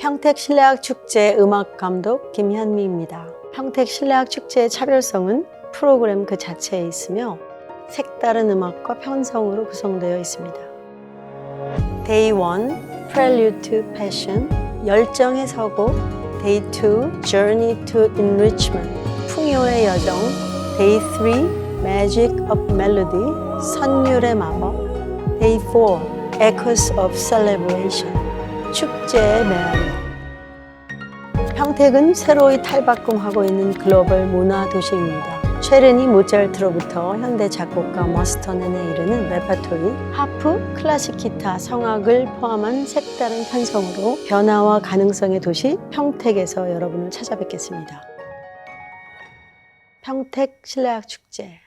평택 실내악 축제 음악 감독 김현미입니다. 평택 실내악 축제의 차별성은 프로그램 그 자체에 있으며 색다른 음악과 편성으로 구성되어 있습니다. Day 1 Prelude Passion 열정의 서곡 Day 2 Journey to Enrichment 풍요의 여정 Day 3 Magic of Melody 선율의 마법 Day 4 Echoes of Celebration 축제의 메아리 평택은 새로이 탈바꿈하고 있는 글로벌 문화 도시입니다. 최르니 모차르트로부터 현대 작곡가 머스터넨에 이르는 레퍼토리, 하프, 클래식 기타, 성악을 포함한 색다른 편성으로 변화와 가능성의 도시 평택에서 여러분을 찾아뵙겠습니다. 평택 실내악 축제